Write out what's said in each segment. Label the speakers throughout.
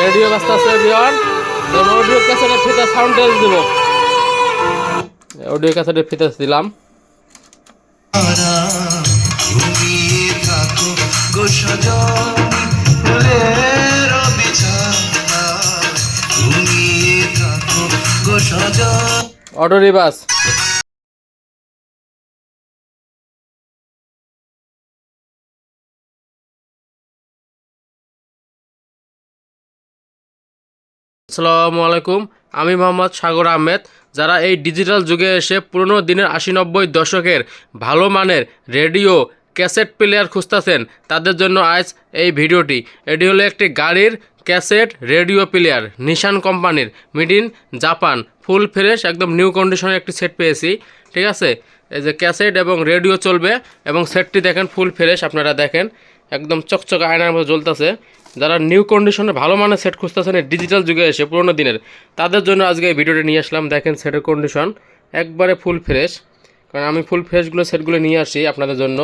Speaker 1: Radio বাজতে আছে বিয়ন audio ক্যাসেটের ফিতে সাউন্ড টেস্ট দিব। অডিও ক্যাসেটের ফিতে দিলাম।
Speaker 2: তারা ঘুমিয়ে
Speaker 1: আসসালামু আলাইকুম আমি মোহাম্মদ সাগর আহমেদ। যারা এই ডিজিটাল যুগে এসে পুরনো দিনের আশি নব্বই দশকের ভালো মানের রেডিও ক্যাসেট প্লেয়ার খুঁজতেছেন, তাদের জন্য আজ এই ভিডিওটি। এটি হলো একটি গাড়ির ক্যাসেট রেডিও প্লেয়ার, নিশান কোম্পানির, made in Japan, full fresh, একদম নিউ কন্ডিশনের একটি সেট পেয়েছি। ঠিক আছে? এই যে ক্যাসেট এবং রেডিও চলবে এবং সেটটি দেখেন, ফুল ফ্রেশ, আপনারা দেখেন। একদম চকচকে আয়নার মতো জ্বলতেছে। যারা নিউ কন্ডিশনে ভালো মানের সেট খুঁজতেছেন ডিজিটাল যুগে এসে পুরোনো দিনের, তাদের জন্য আজকে এই ভিডিওটা নিয়ে আসলাম। দেখেন সেটের কন্ডিশন একবারে ফুল ফ্রেশ কারণ আমি ফুল ফ্রেশগুলো সেটগুলো নিয়ে আসি আপনাদের জন্য,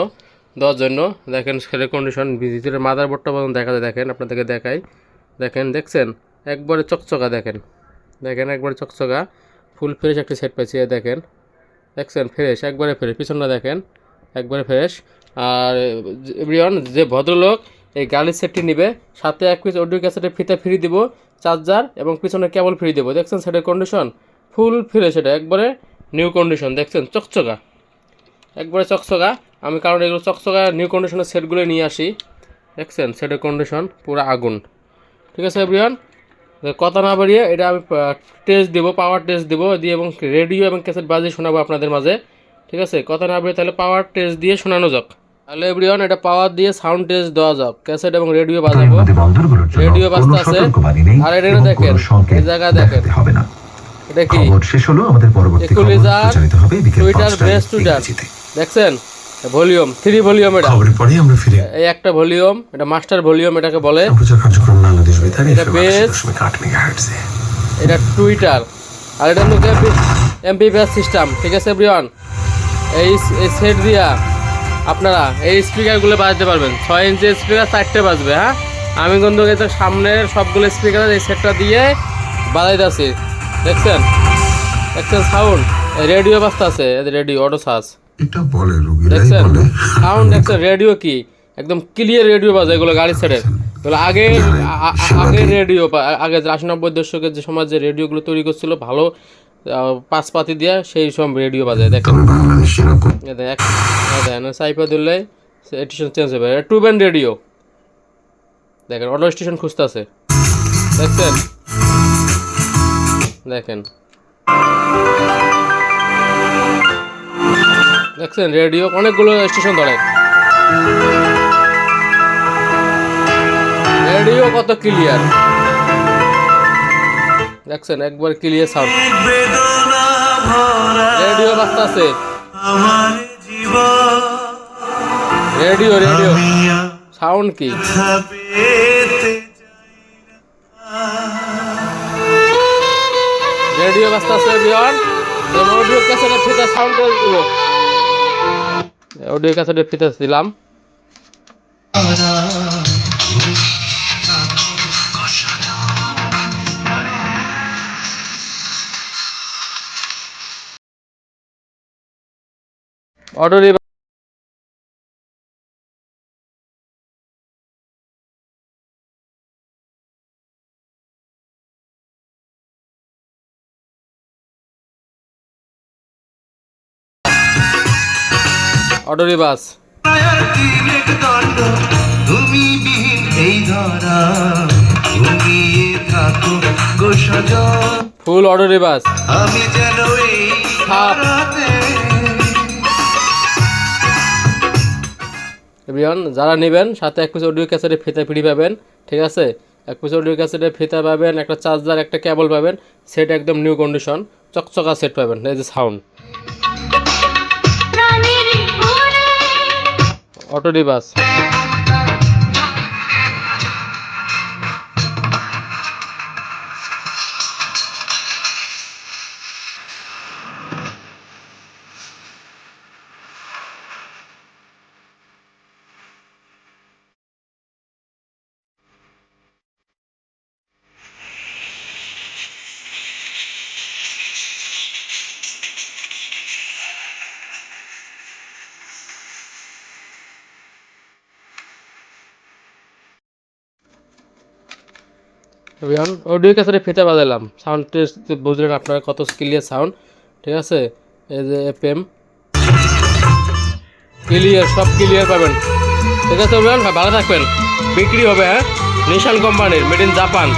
Speaker 1: দেওয়ার জন্য। দেখেন সেটের কন্ডিশন ভিতরে মাদার বোর্ডটা পর্যন্ত দেখা যায়। দেখেন, আপনাদেরকে দেখাই। দেখেন, দেখছেন? একবারে চকচকা, দেখেন। দেখেন, একবারে চকচকা। ফুল ফ্রেশ একটি সেট পেয়েছি দেখেন। দেখছেন? ফ্রেশ একবারে ফ্রেশ পিছনটা দেখেন? একবারে ফ্রেশ আর এভরিওয়ান যে ভদ্রলোক, এই গাড়ির সেটটি নেবে। সাথে এক পিস অডিও ক্যাসেটের ফিতা ফ্রি দিব চার্জার এবং পিছনে কেবল ফ্রি দেবো। দেখছেন সেটের কন্ডিশন ফুল ফ্রেশ সেটা। একবারে নিউ কন্ডিশন দেখছেন? চকচকা। একবারে চকচকা। আমি কারণ এগুলো চকচকা নিউ কন্ডিশনের সেটগুলো নিয়ে আসি। দেখছেন? সেটের কন্ডিশন পুরো আগুন। ঠিক আছে এভরিওয়ান কথা না বাড়িয়ে এটা আমি টেস্ট দেবো পাওয়ার টেস্ট দেবো, দিয়ে এবং রেডিও এবং ক্যাসেট বাজিয়ে শোনাবো আপনাদের মাঝে। ঠিক আছে? কথা না বাড়িয়ে তাহলে পাওয়ার টেস্ট দিয়ে শোনানো যাক। তাহলে এভরিওয়ান এটা পাওয়ার দিয়ে সাউন্ড টেস্ট দেওয়া যাক। ক্যাসেট এবং রেডিও বাজাবো। রেডিও বাজতে আছে। আর এটা দেখেন, এই জায়গায় দেখেন।
Speaker 3: হবে না।
Speaker 1: এটা কি?
Speaker 3: শেষ হলো আমাদের পরবর্তী প্রচারিত হবে বিকেল
Speaker 1: টুইটার ব্রেস্ট টুইটার দেখছেন? ভলিউম থ্রি ভলিউম এটা।
Speaker 3: খবরের পরেই আমরা ফিরে।
Speaker 1: এই একটা ভলিউম এটা মাস্টার ভলিউম এটাকে বলে।
Speaker 3: প্রচার কার্যক্রম বাংলাদেশ বেতার
Speaker 1: এটা বেশ।
Speaker 3: 80.8
Speaker 1: এটা টুইটার আর এটা হলো এমপি ব্যাস সিস্টেম ঠিক আছে এভরিওয়ান এই সেট দিয়া। আপনারা এই স্পিকারগুলো বাজাতে পারবেন। ছয় ইঞ্চি স্পিকার চারটে বাজবে হ্যাঁ? আমি কিন্তু যে সামনের সবগুলো স্পিকার এই সেটটা দিয়ে বাজাইতেছি। দেখছেন? দেখছেন সাউন্ড রেডিও বাজতে আছে রেডিও অটো সাজ
Speaker 3: এটা বলে
Speaker 1: দেখছেন? সাউন্ড দেখছেন? রেডিও কি? একদম ক্লিয়ার রেডিও বাজে এগুলো গাড়ি সেটের এগুলো আগে আগে রেডিও আগে আশি নব্বই দশকের যে সময় যে রেডিওগুলো তৈরি করছিল ভালো আহ, পাঁচপাতি দিয়ে সেই সব রেডিও বাজায় দেখেন। দেখেন, সাইপা দিলে স্টেশন চেঞ্জ হবে। টু ব্যান্ড রেডিও দেখেন অটো স্টেশন খুঁজতেছে। দেখছেন? দেখেন। দেখছেন? রেডিও অনেকগুলো স্টেশন ধরে রেডিও কত ক্লিয়ার দেখছেন, একবার ক্লিয়ার সাউন্ড রেডিও বাজতে আছে। রেডিও রেডিও সাউন্ড কি? রেডিও বাজতে আছে বিয়ন অডিও ক্যাসেটের ফিতে সাউন্ড দিব অডিও ক্যাসেটের ফিতে দিলাম। অটো অটো
Speaker 2: দণ্ড তুমি বিহীন এই ধরা ঘুমিয়ে থাকো গো
Speaker 1: ফুল অটো রিবাস
Speaker 2: আমি যেন এই।
Speaker 1: এভরিওয়ান যারা নেবেন সাথে এক পিস অডিও ক্যাসেটের ফিতা ফ্রি পাবেন ঠিক আছে? এক পিস অডিও ক্যাসেটের ফিতা পাবেন একটা চার্জার একটা কেবল পাবেন সেট একদম নিউ কন্ডিশন চকচকা সেট পাবেন এই যে সাউন্ড অটো রিবাস অভিয়ান অডিও ক্যাসেটে ফিতে বাজালাম সাউন্ড টেস্ট বুঝলেন আপনারা কত ক্লিয়ার সাউন্ড, ঠিক আছে? এই যে এফএম ক্লিয়ার, সব ক্লিয়ার পাবেন। ঠিক আছে অভিয়ান ভালো থাকবেন। বিক্রি হবে হ্যাঁ? নিশান কোম্পানির মেড ইন জাপান